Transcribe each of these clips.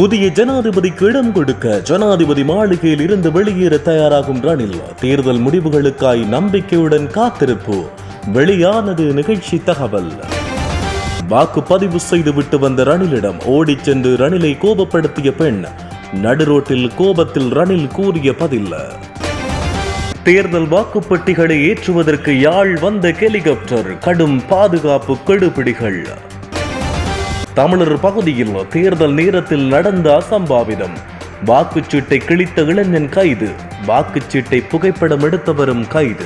புதிய ஜனாதிபதிக்கு இடம் கொடுக்க ஜனாதிபதி மாளிகையில் இருந்து வெளியேற தயாராகும் ரணில். தேர்தல் முடிவுகளுக்காய் நம்பிக்கையுடன் காத்திருப்பு. வெளியானது நிகழ்ச்சி தகவல். வாக்குப்பதிவு செய்துவிட்டு வந்த ரணிலிடம் ஓடிச் சென்று ரணிலை கோபப்படுத்திய பெண் நடுரோட்டில் கோபத்தில் ரணில் கூறிய பதில். தேர்தல் வாக்குப்பெட்டிகளை ஏற்றுவதற்கு யாழ் வந்த ஹெலிகாப்டர் கடும் பாதுகாப்பு கெடுபிடிகள். தமிழர் பகுதியில் தேர்தல் நேரத்தில் நடந்த அசம்பாவிதம். வாக்குச்சீட்டை கிழித்த இளைஞன் கைது. வாக்குச்சீட்டை புகைப்படம் எடுத்தவரும் கைது.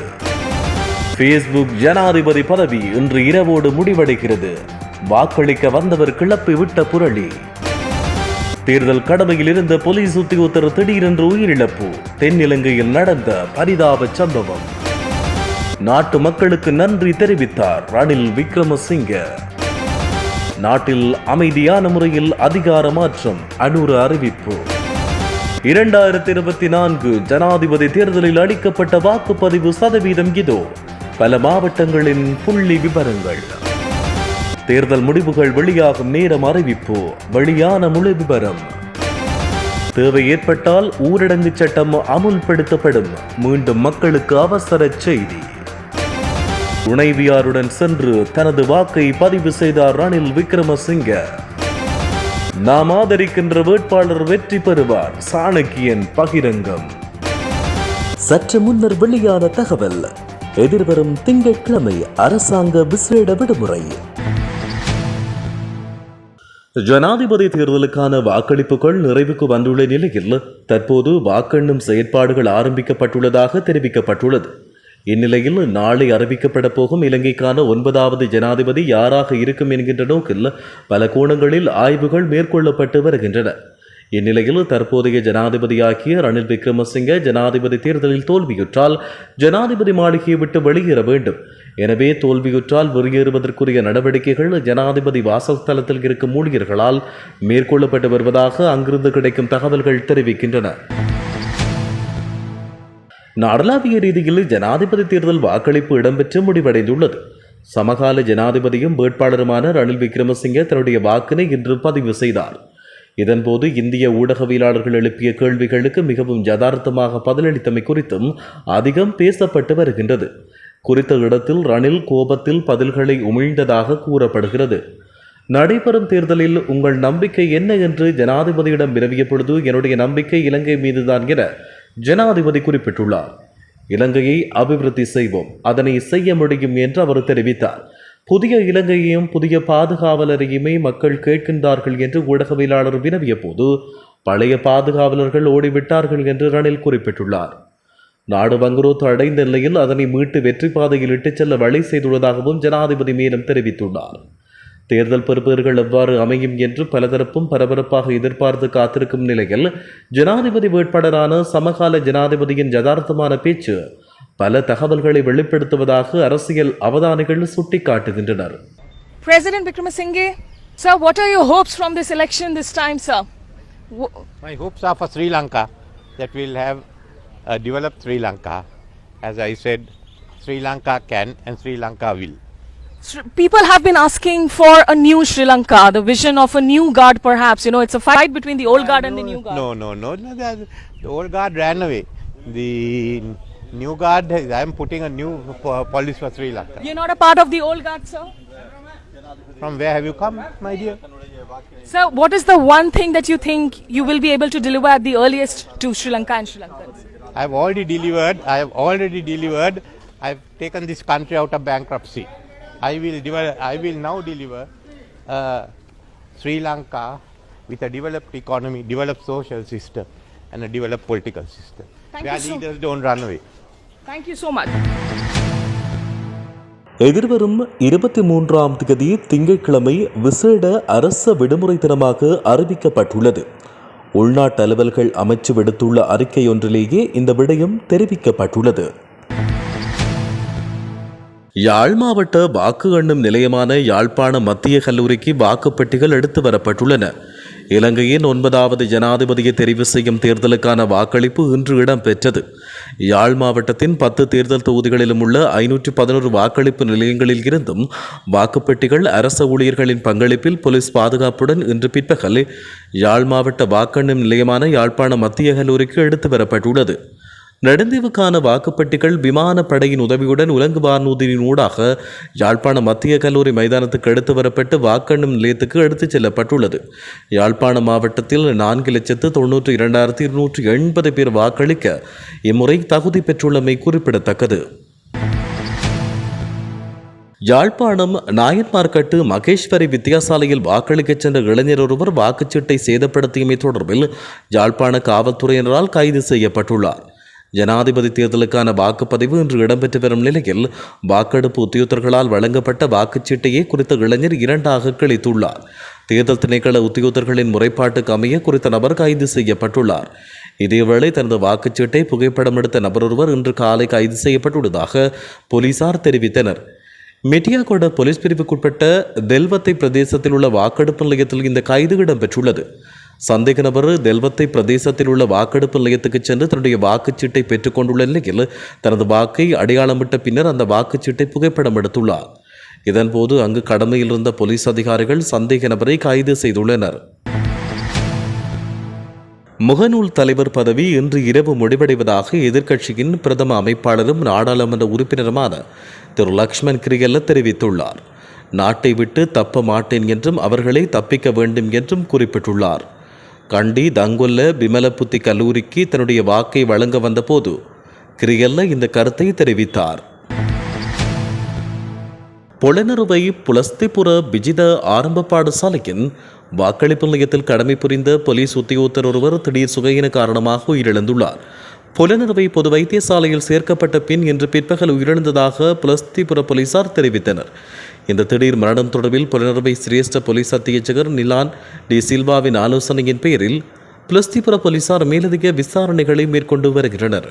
ஃபேஸ்புக் ஜனாதிபதி பதவி இன்று இரவோடு முடிவடைகிறது. வாக்களிக்க வந்தவர் கிளப்பி விட்ட புரளி. தேர்தல் கடமையில் இருந்த போலீஸ் உத்தியோகத்தர் திடீரென்று உயிரிழப்பு. தென்னிலங்கையில் நடந்த பரிதாப சம்பவம். நாட்டு மக்களுக்கு நன்றி தெரிவித்தார் ரணில் விக்ரமசிங்க. நாட்டில் அமைதியான முறையில் அதிகார மாற்றம். அனுர அறிவிப்பு. இரண்டாயிரத்தி இருபத்தி நான்கு ஜனாதிபதி தேர்தலில் அளிக்கப்பட்ட வாக்குப்பதிவு சதவீதம் இதோ. பல மாவட்டங்களின் புள்ளி விவரங்கள் தேர்தல் முடிவுகள் வெளியாகும் நேரம் அறிவிப்பு. வெளியான முழு விவரம் தேவை ஏற்பட்டால் ஊரடங்கு சட்டம் அமுல்படுத்தப்படும். மீண்டும் மக்களுக்கு அவசர செய்தி. துணைவியாருடன் சென்று தனது வாக்கை பதிவு செய்தார் ரணில் விக்ரமசிங்க. நாம் ஆதரிக்கின்ற வேட்பாளர் வெற்றி பெறுவார் சாணக்கியன் பகிரங்கம். சற்று முன்னர் வெளியான தகவல் எதிர்வரும் திங்கட்கிழமை அரசாங்க விசேட விடுமுறை. ஜனாதிபதி தேர்தலுக்கான வாக்களிப்புகள் நிறைவுக்கு வந்துள்ள நிலையில் தற்போது வாக்கெண்ணும் செயற்பாடுகள் ஆரம்பிக்கப்பட்டுள்ளதாக தெரிவிக்கப்பட்டுள்ளது. இந்நிலையில் நாளை அறிவிக்கப்பட போகும் இலங்கைக்கான ஒன்பதாவது ஜனாதிபதி யாராக இருக்கும் என்கின்ற நோக்கில் பல கோணங்களில் ஆய்வுகள் மேற்கொள்ளப்பட்டு வருகின்றன. இந்நிலையில் தற்போதைய ஜனாதிபதியாகிய ரணில் விக்ரமசிங்க ஜனாதிபதி தேர்தலில் தோல்வியுற்றால் ஜனாதிபதி மாளிகையை விட்டு வெளியேற வேண்டும். எனவே தோல்வியுற்றால் வெளியேறுவதற்குரிய நடவடிக்கைகள் ஜனாதிபதி வாசஸ்தலத்தில் இருக்கும் ஊழியர்களால் மேற்கொள்ளப்பட்டு வருவதாக அங்கிருந்து கிடைக்கும் தகவல்கள் தெரிவிக்கின்றன. நாடளாவிய ரீதியில் ஜனாதிபதி தேர்தல் வாக்களிப்பு இடம்பெற்று முடிவடைந்துள்ளது. சமகால ஜனாதிபதியும் வேட்பாளருமான ரணில் விக்ரமசிங்கே தன்னுடைய வாக்கினை இன்று பதிவு செய்தார். இதன்போது இந்திய ஊடகவியலாளர்கள் எழுப்பிய கேள்விகளுக்கு மிகவும் யதார்த்தமாக பதிலளித்தமை குறித்தும் அதிகம் பேசப்பட்டு வருகின்றது. குறித்த இடத்தில் ரணில் கோபத்தில் பதில்களை உமிழ்ந்ததாக கூறப்படுகிறது. நடைபெறும் தேர்தலில் உங்கள் நம்பிக்கை என்ன என்று ஜனாதிபதியிடம் வினவிய பொழுது என்னுடைய நம்பிக்கை இலங்கை மீதுதான் என ஜனாதிபதி குறிப்பிட்டுள்ளார். இலங்கையை அபிவிருத்தி செய்வோம் அதனை செய்ய முடியும் என்று அவர் தெரிவித்தார். புதிய இலங்கையையும் புதிய பாதுகாவலரையுமே மக்கள் கேட்கின்றார்கள் என்று ஊடகவியலாளர் வினவிய போது பழைய பாதுகாவலர்கள் ஓடிவிட்டார்கள் என்று ரணில் குறிப்பிட்டுள்ளார். நாடு வங்குரோத்து அடைந்த நிலையில் அதனை மீட்டு வெற்றி பாதையில் இட்டுச் செல்ல வழி செய்துள்ளதாகவும் ஜனாதிபதி மேலும் தெரிவித்துள்ளார். தேர்தல் பெறுபேறுகள் எவ்வாறு அமையும் என்று பலதரப்பும் பரபரப்பாக எதிர்பார்த்து காத்திருக்கும் நிலையில் ஜனாதிபதி வேட்பாளரான சமகால ஜனாதிபதியின் யதார்த்தமான பேச்சு பல தகவல்களை வெளிப்படுத்துவதாக அரசியல் அவதானிகள் சுட்டிக்காட்டுகின்றனர் President Vikramasinghe, sir, what are your hopes from this election this time, sir? My hopes are for Sri Lanka that we'll have a developed Sri Lanka. As I said, Sri Lanka can and Sri Lanka will. People have been asking for a new Sri Lanka, the vision of a new guard, perhaps. You know, it's a fight between the old guard and the new guard. No, no, no. no the, the old guard ran away. The new guard, I am putting a new po- policy for Sri Lanka. You're not a part of the old guard, sir? From where have you come, my dear? Sir, what is the one thing that you think you will be able to deliver at the earliest to Sri Lanka and Sri Lankans? I have already delivered. I have already delivered. I have taken this country out of bankruptcy. I will deliver. I will now deliver uh, Sri Lanka with a developed economy, developed social system, and a developed political system. Thank where you so- leaders don't run away. Thank you so much. எதிர்வரும் இருபத்தி மூன்றாம் தேதி திங்கட்கிழமை விசேட அரச விடுமுறை தினமாக அறிவிக்கப்பட்டுள்ளது உள்நாட்டு அலுவல்கள் அமைச்சு விடுத்துள்ள அறிக்கை ஒன்றிலேயே இந்த விடயம் தெரிவிக்கப்பட்டுள்ளது யாழ் மாவட்ட வாக்கு எண்ணும் நிலையமான யாழ்ப்பாண மத்திய கல்லூரிக்கு வாக்குப்பெட்டிகள் எடுத்து வரப்பட்டுள்ளன. இலங்கையின் ஒன்பதாவது ஜனாதிபதியை தெரிவு செய்யும் தேர்தலுக்கான வாக்களிப்பு இன்று இடம்பெற்றது. யாழ் மாவட்டத்தின் பத்து தேர்தல் தொகுதிகளிலும் உள்ள ஐநூற்றி பதினோரு வாக்களிப்பு நிலையங்களில் இருந்தும் வாக்குப்பெட்டிகள் அரச ஊழியர்களின் பங்களிப்பில் போலீஸ் பாதுகாப்புடன் இன்று பிற்பகல் யாழ் மாவட்ட வாக்கெண்ணும் நிலையமான யாழ்ப்பாண மத்திய கல்லூரிக்கு எடுத்து வரப்பட்டுள்ளது. நெடுந்தீவுக்கான வாக்குப்பெட்டிகள் விமானப்படையின் உதவியுடன் உலங்கு வானூர்தியின் ஊடாக யாழ்ப்பாண மத்திய கல்லூரி மைதானத்துக்கு எடுத்து வரப்பட்டு வாக்கெண்ணும் நிலையத்துக்கு எடுத்துச் செல்லப்பட்டுள்ளது. யாழ்ப்பாண மாவட்டத்தில் நான்கு லட்சத்து தொன்னூற்றி இரண்டாயிரத்தி இருநூற்றி எண்பது பேர் வாக்களிக்க இம்முறை தகுதி பெற்றுள்ளமை குறிப்பிடத்தக்கது. யாழ்ப்பாணம் நாயன்மார்கட்டு மகேஸ்வரி வித்தியாசாலையில் வாக்களிக்கச் சென்ற இளைஞர் ஒருவர் வாக்குச்சீட்டை சேதப்படுத்தியமை தொடர்பில் யாழ்ப்பாண காவல்துறையினரால் கைது செய்யப்பட்டுள்ளார். ஜனாதிபதி தேர்தலுக்கான வாக்குப்பதிவு இன்று இடம்பெற்று வரும் நிலையில் வாக்கெடுப்பு உத்தியோகர்களால் வழங்கப்பட்ட வாக்குச்சீட்டையே குறித்த இளைஞர் இரண்டாக கிழித்துள்ளார். தேர்தல் திணைக்கள உத்தியோகர்களின் முறைப்பாட்டுக்கு அமைய குறித்த நபர் கைது செய்யப்பட்டுள்ளார். இதேவேளை தனது வாக்குச்சீட்டை புகைப்படம் எடுத்த நபரொருவர் இன்று காலை கைது செய்யப்பட்டுள்ளதாக போலீசார் தெரிவித்தனர். மெட்டியாகோட போலீஸ் பிரிவுக்குட்பட்ட தெல்வத்தை பிரதேசத்தில் உள்ள வாக்கெடுப்பு நிலையத்தில் இந்த கைது இடம்பெற்றுள்ளது. சந்தேக நபர் தெல்வத்தை பிரதேசத்தில் உள்ள வாக்கெடுப்பு நிலையத்துக்கு சென்று தன்னுடைய வாக்குச்சீட்டை பெற்றுக்கொண்டுள்ள நிலையில் தனது வாக்கை அடையாளமிட்ட பின்னர் அந்த வாக்குச்சீட்டை புகைப்படம் எடுத்துள்ளார். இதன்போது அங்கு கடமையில் இருந்த போலீஸ் அதிகாரிகள் சந்தேக நபரை கைது செய்துள்ளனர். முகநூல் தலைவர் பதவி இன்று இரவு முடிவடைவதாக எதிர்க்கட்சியின் பிரதம அமைப்பாளரும் நாடாளுமன்ற உறுப்பினருமான திரு. லக்ஷ்மண் கிரியல்ல தெரிவித்துள்ளார். நாட்டை விட்டு தப்ப மாட்டேன் என்றும் அவர்களை தப்பிக்க வேண்டும் என்றும் குறிப்பிட்டுள்ளார். கண்டி தங்கொல்ல பிமலபுத்தி கல்லூரிக்கு தன்னுடைய வாக்கை வழங்க வந்தபோது கிரியல்ல இந்த கருத்தை தெரிவித்தார். பொலனறுவை புலஸ்திபுர விஜித ஆரம்ப பாடசாலையின் வாக்களிப்பு நிலையத்தில் கடமை புரிந்த போலீஸ் உத்தியோகத்தர் ஒருவர் திடீர் சுகையின காரணமாக உயிரிழந்துள்ளார். புலனறுவை பொது வைத்தியசாலையில் சேர்க்கப்பட்ட பின் இன்று பிற்பகல் உயிரிழந்ததாக புலஸ்திபுர போலீசார் தெரிவித்தனர். இந்த திடீர் மரணம் தொடர்பில் புலனர்வை சிரேஷ்ட போலீஸ் அத்தியட்சகர் நிலான் டி சில்வாவின் ஆலோசனையின் பேரில் பிளஸ்திபுர போலீசார் மேலதிக விசாரணைகளை மேற்கொண்டு வருகின்றனர்.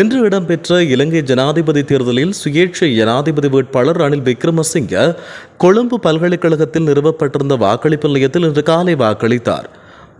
இன்று இடம்பெற்ற இலங்கை ஜனாதிபதி தேர்தலில் சுயேட்சை ஜனாதிபதி வேட்பாளர் ரணில் விக்ரமசிங்க கொழும்பு பல்கலைக்கழகத்தில் நிறுவப்பட்டிருந்த வாக்களிப்பு நிலையத்தில் இன்று காலை வாக்களித்தார்.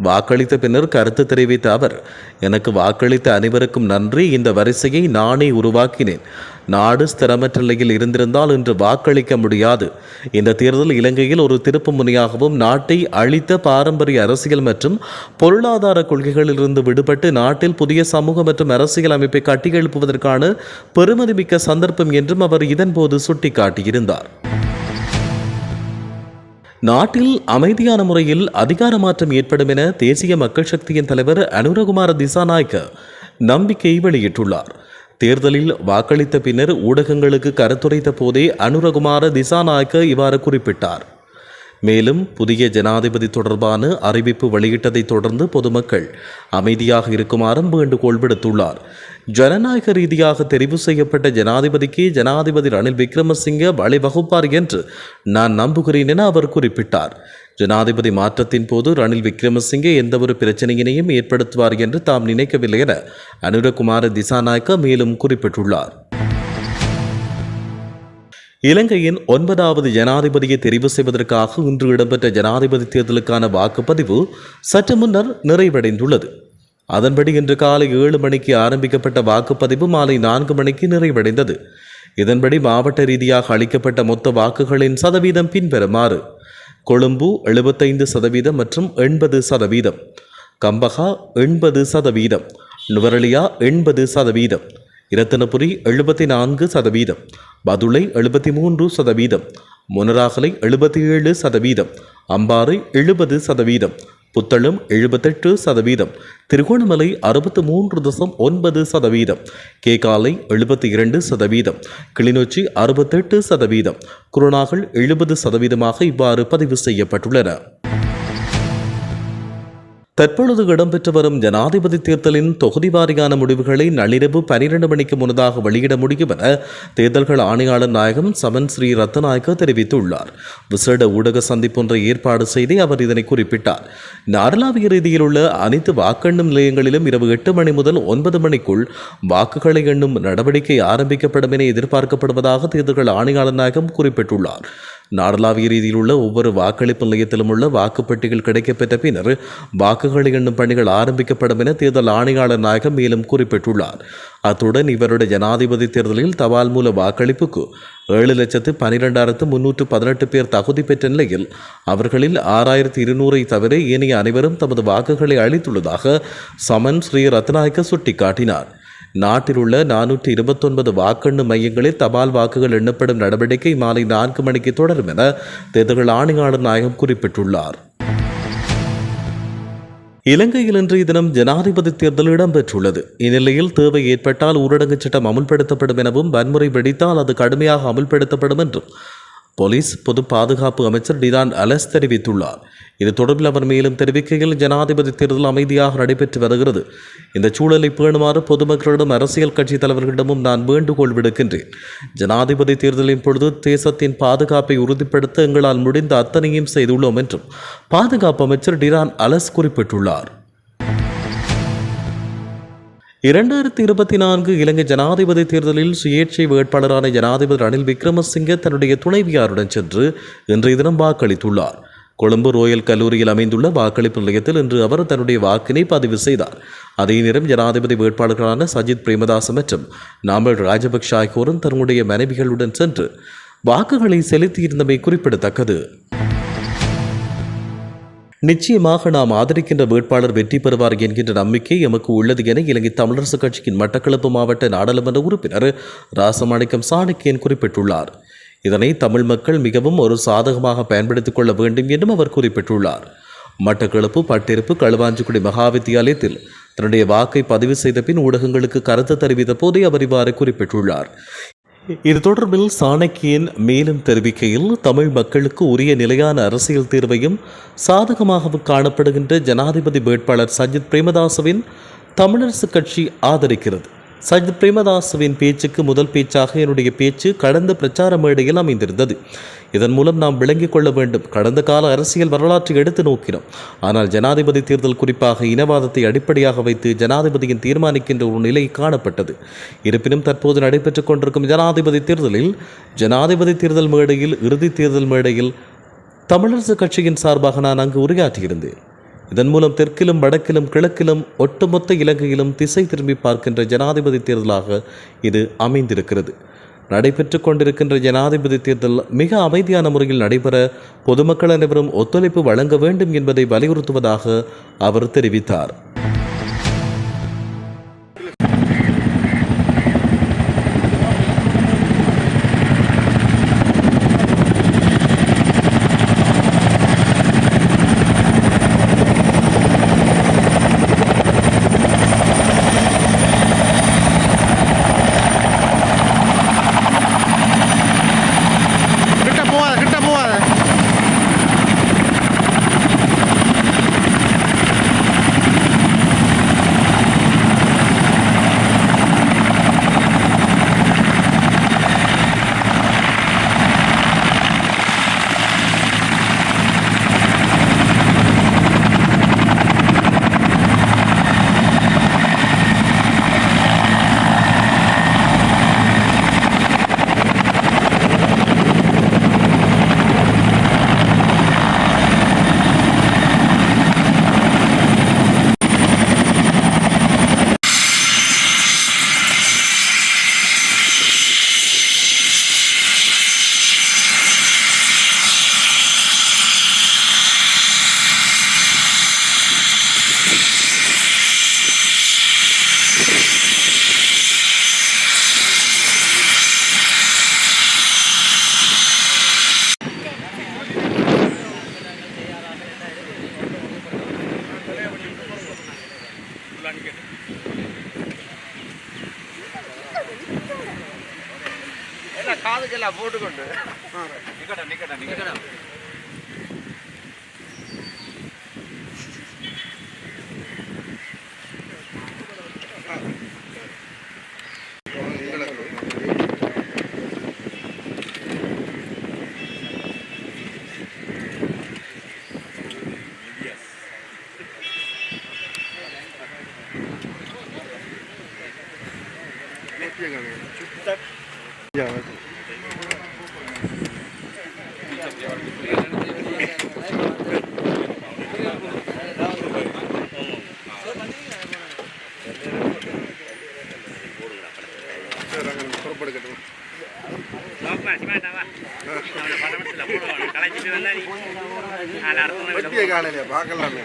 வாக்களித்த பின்னர் கருத்து தெரிவித்த அவர் எனக்கு வாக்களித்த அனைவருக்கும் நன்றி. இந்த வரிசையை நானே உருவாக்கினேன். நாடு ஸ்திரமற்ற நிலையில் இருந்திருந்தால் இன்று வாக்களிக்க முடியாது. இந்த தேர்தல் இலங்கையில் ஒரு திருப்பு முனையாகவும் நாட்டை அழித்த பாரம்பரிய அரசியல் மற்றும் பொருளாதார கொள்கைகளிலிருந்து விடுபட்டு நாட்டில் புதிய சமூக மற்றும் அரசியல் அமைப்பை கட்டியெழுப்புவதற்கான பெருமதிமிக்க சந்தர்ப்பம் என்றும் அவர் இதன்போது சுட்டிக்காட்டியிருந்தார். நாட்டில் அமைதியான முறையில் அதிகார மாற்றம் ஏற்படும் என தேசிய மக்கள் சக்தியின் தலைவர் அனுரகுமார திசாநாயக்க நம்பிக்கை வெளியிட்டுள்ளார். தேர்தலில் வாக்களித்த பின்னர் ஊடகங்களுக்கு கருத்துரைத்த போதே அனுரகுமார திசாநாயக்க இவ்வாறு குறிப்பிட்டார். மேலும் புதிய ஜனாதிபதி தொடர்பான அறிவிப்பு வெளியிட்டதை தொடர்ந்து பொதுமக்கள் அமைதியாக இருக்குமாறும் வேண்டுகோள் விடுத்துள்ளார். ஜனநாயக ரீதியாக தெரிவு செய்யப்பட்ட ஜனாதிபதிக்கு ஜனாதிபதி ரணில் விக்ரமசிங்க வழிவகுப்பார் என்று நான் நம்புகிறேன் என அவர் குறிப்பிட்டார். ஜனாதிபதி மாற்றத்தின் போது ரணில் விக்ரமசிங்கே எந்தவொரு பிரச்சனையினையும் ஏற்படுத்துவார் என்று தாம் நினைக்கவில்லை என அனுரகுமார திசாநாயக்க மேலும் குறிப்பிட்டுள்ளார். இலங்கையின் ஒன்பதாவது ஜனாதிபதியை தெரிவு செய்வதற்காக இன்று இடம்பெற்ற ஜனாதிபதி தேர்தலுக்கான வாக்குப்பதிவு சற்று முன்னர் நிறைவடைந்துள்ளது. அதன்படி இன்று காலை ஏழு மணிக்கு ஆரம்பிக்கப்பட்ட வாக்குப்பதிவு மாலை நான்கு மணிக்கு நிறைவடைந்தது. இதன்படி மாவட்ட ரீதியாக அளிக்கப்பட்ட மொத்த வாக்குகளின் சதவீதம் பின்வருமாறு கொழும்பு எழுபத்தைந்து சதவீதம் மற்றும் எண்பது சதவீதம் கம்பகா எண்பது சதவீதம் நுவரலியா எண்பது சதவீதம் இரத்தினபுரி எழுபத்தி நான்கு சதவீதம் பதுளை எழுபத்தி மூன்று சதவீதம் முனராகலை எழுபத்தி ஏழு சதவீதம் அம்பாறை எழுபது சதவீதம் புத்தளம் எழுபத்தெட்டு சதவீதம் திருகோணமலை அறுபத்து மூன்று தசம் ஒன்பது சதவீதம் கேகாலை எழுபத்தி இரண்டு சதவீதம் கிளிநொச்சி அறுபத்தெட்டு சதவீதம் குருணாகல் எழுபது சதவீதமாக இவ்வாறு பதிவு செய்யப்பட்டுள்ளன. தற்பொழுது இடம்பெற்று வரும் ஜனாதிபதி தேர்தலின் தொகுதி வாரியான முடிவுகளை நள்ளிரவு பனிரெண்டு மணிக்கு முன்னதாக வெளியிட முடியும் என தேர்தல்கள் ஆணையாளர் நாயகம் சமன் ஸ்ரீ ரத்தநாயக்க தெரிவித்துள்ளார். விசேட ஊடக சந்திப்பொன்றை ஏற்பாடு செய்து அவர் இதனை குறிப்பிட்டார். நாடளாவிய ரீதியில் உள்ள அனைத்து வாக்கெண்ணும் நிலையங்களிலும் இரவு எட்டு மணி முதல் ஒன்பது மணிக்குள் வாக்குகளை எண்ணும் நடவடிக்கை ஆரம்பிக்கப்படும் என எதிர்பார்க்கப்படுவதாக தேர்தல்கள் ஆணையாளர் நாயகம் குறிப்பிட்டுள்ளார். நாடளாவிய ரீதியில் உள்ள ஒவ்வொரு வாக்களிப்பு நிலையத்திலும் உள்ள வாக்குப்பெட்டிகள் கிடைக்கப்பெற்ற பின்னர் வாக்குகளை எண்ணும் பணிகள் ஆரம்பிக்கப்படும் என தேர்தல் ஆணையாளர் நாயகம் மேலும் குறிப்பிட்டுள்ளார். அத்துடன் இவருடைய ஜனாதிபதி தேர்தலில் தபால் மூல வாக்களிப்புக்கு ஏழு லட்சத்து பனிரெண்டாயிரத்து முன்னூற்று பதினெட்டு பேர் தகுதி பெற்ற நிலையில் அவர்களில் ஆறாயிரத்து இருநூறை தவிர ஏனைய அனைவரும் தமது வாக்குகளை அளித்துள்ளதாக சமன் ஸ்ரீ ரத்நாயக்க சுட்டிக்காட்டினார். நாட்டில் உள்ள நானூற்றி இருபத்தொன்பது வாக்கெண்ணு மையங்களில் தபால் வாக்குகள் எண்ணப்படும் நடவடிக்கை மாலை நான்கு மணிக்கு தொடரும் என தேர்தல் ஆணையாளர் நாயகம் குறிப்பிட்டுள்ளார். இலங்கையில் இன்றைய தினம் ஜனாதிபதி தேர்தல் இடம்பெற்றுள்ளது. இந்நிலையில் தேவை ஏற்பட்டால் ஊரடங்கு சட்டம் அமுல்படுத்தப்படும் எனவும் வன்முறை வெடித்தால் அது கடுமையாக அமுல்படுத்தப்படும் என்றும் போலீஸ் பொது பாதுகாப்பு அமைச்சர் டிரான் அலஸ் தெரிவித்துள்ளார். இது தொடர்பில் அவர் மேலும் தெரிவிக்கையில் ஜனாதிபதி தேர்தல் அமைதியாக நடைபெற்று வருகிறது. இந்த சூழலை பேணுமாறு பொதுமக்களிடம் அரசியல் கட்சி தலைவர்களிடமும் நான் வேண்டுகோள் விடுக்கின்றேன். ஜனாதிபதி தேர்தலின் பொழுது தேசத்தின் பாதுகாப்பை உறுதிப்படுத்த எங்களால் முடிந்த அத்தனையும் செய்துள்ளோம் என்றும் பாதுகாப்பு அமைச்சர் டிரான் அலஸ் குறிப்பிட்டுள்ளார். இரண்டாயிரத்தி இருபத்தி நான்கு இலங்கை ஜனாதிபதி தேர்தலில் சுயேட்சை வேட்பாளரான ஜனாதிபதி ரணில் விக்ரமசிங்கே தன்னுடைய துணைவியாருடன் சென்று இன்றைய தினம் வாக்களித்துள்ளார். கொழும்பு ரோயல் கல்லூரியில் அமைந்துள்ள வாக்களிப்பு நிலையத்தில் இன்று அவர் தன்னுடைய வாக்கினை பதிவு செய்தார். அதே நேரம் ஜனாதிபதி வேட்பாளர்களான சஜித் பிரேமதாஸ் மற்றும் நாமல் ராஜபக்ஷ ஆகியோரும் தன்னுடைய மனைவிகளுடன் சென்று வாக்குகளை செலுத்தியிருந்தமை குறிப்பிடத்தக்கது. நிச்சயமாக நாம் ஆதரிக்கின்ற வேட்பாளர் வெற்றி பெறுவார் என்கின்ற நம்பிக்கை எமக்கு உள்ளது என இலங்கை தமிழரசு கட்சியின் மட்டக்களப்பு மாவட்ட நாடாளுமன்ற உறுப்பினர் ராசமாணிக்கம் சாணக்கியன் குறிப்பிட்டுள்ளார். இதனை தமிழ் மக்கள் மிகவும் ஒரு சாதகமாக பயன்படுத்திக் கொள்ள வேண்டும் என்றும் அவர் குறிப்பிட்டுள்ளார். மட்டக்களப்பு பட்டிருப்பு களுவாஞ்சிக்குடி மகா வித்தியாலயத்தில் தன்னுடைய வாக்கை பதிவு செய்த பின் ஊடகங்களுக்கு கருத்து தெரிவித்த போதே அவர் இவ்வாறு குறிப்பிட்டுள்ளார். இது தொடர்பில் சாணக்கியன் மேலும் தெரிவிக்கையில் தமிழ் மக்களுக்கு உரிய நிலையான அரசியல் தீர்வையும் சாதகமாகவும் காணப்படுகின்ற ஜனாதிபதி வேட்பாளர் சஜித் பிரேமதாசவின் தமிழரசு கட்சி ஆதரிக்கிறது. சஜித் பிரேமதாசுவின் பேச்சுக்கு முதல் பேச்சாக என்னுடைய பேச்சு கடந்த பிரச்சார மேடையில் அமைந்திருந்தது. இதன் மூலம் நாம் விளங்கிக் கொள்ள வேண்டும். கடந்த கால அரசியல் வரலாற்றை எடுத்து நோக்கினோம். ஆனால் ஜனாதிபதி தேர்தல் குறிப்பாக இனவாதத்தை அடிப்படையாக வைத்து ஜனாதிபதியின் தீர்மானிக்கின்ற ஒரு நிலை காணப்பட்டது. இருப்பினும் தற்போது நடைபெற்றுக் கொண்டிருக்கும் ஜனாதிபதி தேர்தலில் ஜனாதிபதி தேர்தல் மேடையில் இறுதி தேர்தல் மேடையில் தமிழரசு கட்சியின் சார்பாக நான் அங்கு உரையாற்றியிருந்தேன். இதன் மூலம் தெற்கிலும் வடக்கிலும் கிழக்கிலும் ஒட்டுமொத்த இலங்கையிலும் திசை திரும்பி பார்க்கின்ற ஜனாதிபதி தேர்தலாக இது அமைந்திருக்கிறது. நடைபெற்று கொண்டிருக்கின்ற ஜனாதிபதி தேர்தல் மிக அமைதியான முறையில் நடைபெற பொதுமக்கள் அனைவரும் ஒத்துழைப்பு வழங்க வேண்டும் என்பதை வலியுறுத்துவதாக அவர் தெரிவித்தார். புறப்படுக்கட்டும் காலையில பார்க்கலாமே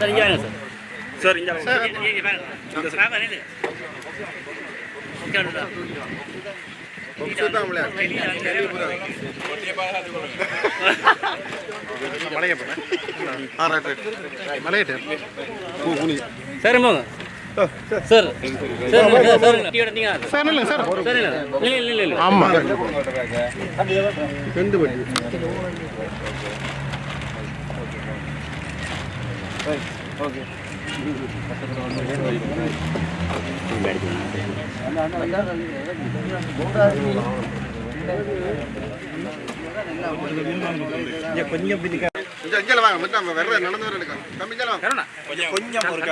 சரிங்க சார் சரிங்க சார் சார் வாங்க. சார் சார் போங்க sir sir sir sir tea எடுத்தீங்க சார் இல்லைங்க சார். சார் இல்லை இல்லை இல்லை இல்லை ஆமாம் ரெண்டு படி கொஞ்சம் இங்கே வாங்க மட்டும் நம்ம நடந்து வர எடுக்கலாம் தம்பி வாங்க கொஞ்சம் ஒரு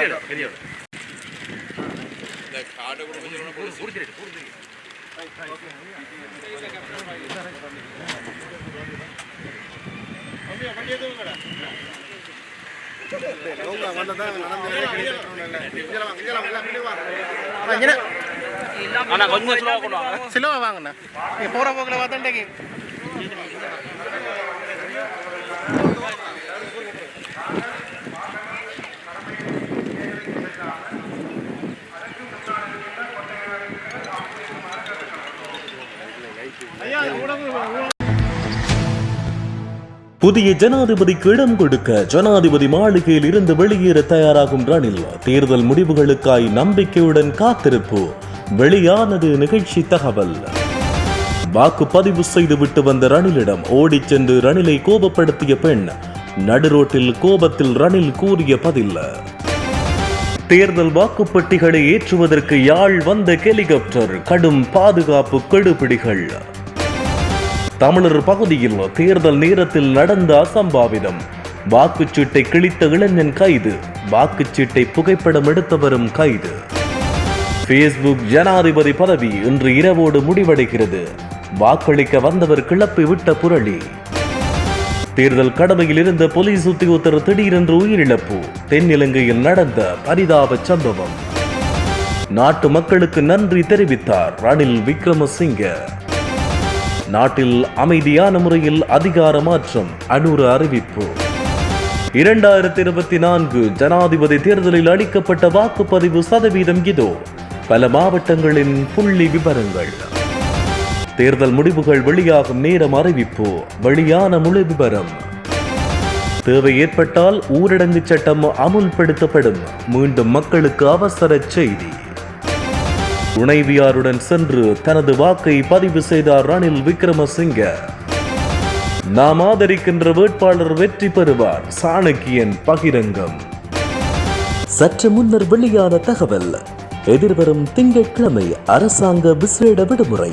ஆனால் கொஞ்சம் ஸ்லோவாக கொண்டு வாங்க வாங்கண்ணா. நீ போகிற போக்கில் பார்த்துட்டேங்க புதிய ஜனாதிபதிக்கு இடம் கொடுக்க ஜனாதிபதி மாளிகையில் இருந்து வெளியேற தயாராகும் ரணில். தேர்தல் முடிவுகளுக்காய் நம்பிக்கையுடன் காத்திருப்பு. வெளியானது நிகழ்ச்சி தகவல். வாக்குப்பதிவு செய்துவிட்டு வந்த ரணிலிடம் ஓடிச் சென்று ரணிலை கோபப்படுத்திய பெண் நடுரோட்டில் கோபத்தில் ரணில் கூறிய பதில். தேர்தல் வாக்குப்பெட்டிகளை ஏற்றுவதற்கு யாழ் வந்த ஹெலிகாப்டர் கடும் பாதுகாப்பு கெடுபிடிகள். தமிழர் பகுதியில் தேர்தல் நேரத்தில் நடந்த அசம்பாவிதம். வாக்குச்சீட்டை கிழித்த இளைஞன் கைது. வாக்குச்சீட்டை புகைப்படம் எடுத்தவரும் கைது. பேஸ்புக் ஜனாதிபதி பதவி இன்று இரவோடு முடிவடைகிறது. வாக்களிக்க வந்தவர் கிளப்பி விட்ட புரளி. தேர்தல் கடமையில் இருந்த போலீஸ் உத்தியோகத்தர் திடீரென்று உயிரிழப்பு. தென்னிலங்கையில் நடந்த பரிதாப சம்பவம். நாட்டு மக்களுக்கு நன்றி தெரிவித்தார் ரணில் விக்ரமசிங்க. நாட்டில் அமைதியான முறையில் அதிகார மாற்றம். அனுர அறிவிப்பு. இரண்டாயிரத்தி இருபத்தி நான்கு ஜனாதிபதி தேர்தலில் அளிக்கப்பட்ட வாக்குப்பதிவு சதவீதம் இதோ. பல மாவட்டங்களின் புள்ளி விவரங்கள் தேர்தல் முடிவுகள் வெளியாகும் நேரம் அறிவிப்பு. வெளியான முழு விவரம் தேவை ஏற்பட்டால் ஊரடங்கு சட்டம் அமுல்படுத்தப்படும். மீண்டும் மக்களுக்கு அவசர செய்தி. துணைவியாருடன் சென்று தனது வாக்கை பதிவு செய்தார் ரணில் விக்ரமசிங்க. நாம் ஆதரிக்கின்ற வேட்பாளர் வெற்றி பெறுவார் சாணக்கியன் பகிரங்கம். சற்று முன்னர் வெளியான தகவல் எதிர்வரும் திங்கட்கிழமை அரசாங்க விசேட விடுமுறை.